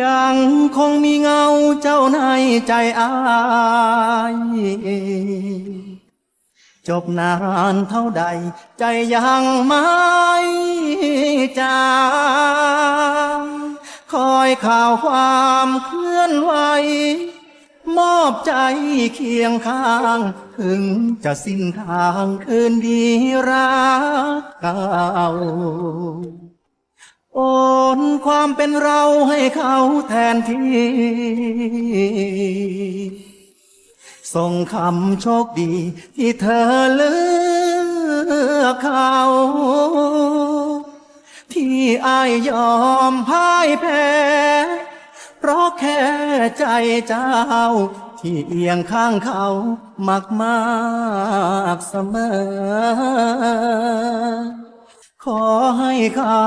ยังคงมีเงาเจ้าในใจอาย จบนานเท่าใด ใจยังไม่จางคอยข่าวความเคลื่อนไหว มอบใจเคียงข้าง ถึงจะสิ้นทางคืนดีรักเก่า นความเป็นเราให้เขาแทนที่ส่งคำโชคดีที่เธอเลือกเขา ที่อายยอมพ่ายแพ้ เพราะแค่ใจเจ้า ที่เอียงข้างเขามากมากเสมอ ขอให้เขา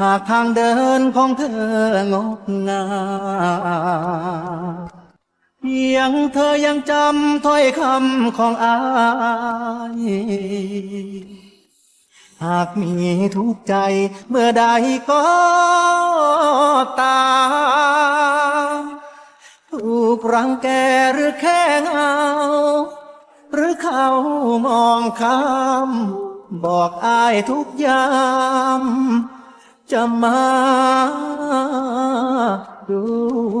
หากทางเดินของเธองดงามเพียงเธอยังจำถ้อยคำของอาย หากมีทุกข์ใจเมื่อใดก็ตามถูกรังแกหรือแค่เงา หรือเขามองข้าม บอกอายทุกยาม จะมาดูแล